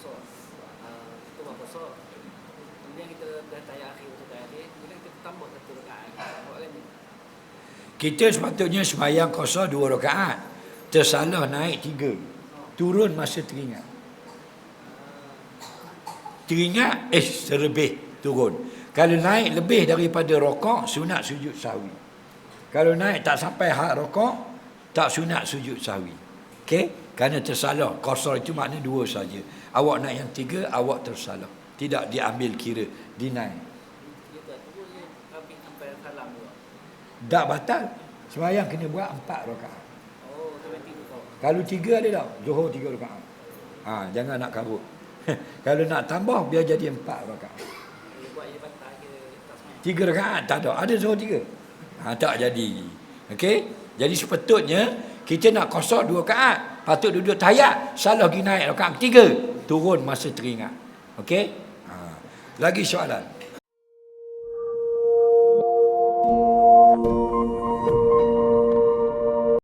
kosor. Uh, kita buat kosor. Kemudian kita dah tayar akhir untuk tayar akhir. Kemudian kita tambah satu rakaat. Kan ni. Kita sepatutnya sembahyang kosong dua rakaat. Tersalah naik tiga. Turun masa teringat. Teringat, eh terlebih turun. Kalau naik lebih daripada rokok, sunat sujud sahwi. Kalau naik tak sampai hak rokok, tak sunat sujud sahwi. Okey? Kerana tersalah. Kosor itu makna dua saja. Awak nak yang tiga, awak tersalah. Tidak diambil kira, dinaik. Dia tak batal. Sembahyang kena buat empat rakaat. Oh. Kalau tiga ada tak? Zuhur tiga rakaat. Ha, jangan nak karut. Kalau nak tambah, biar jadi empat rakaat. Semayang. Tiga rakaat tak ada. Ada zuhur tiga. Ha, tak jadi. Okey? Jadi sepatutnya, kita nak kosor dua rakaat. Patut duduk tayat. Salah pergi naik rakaat ketiga. Turun masa teringat. Okey? Ha. Lagi soalan.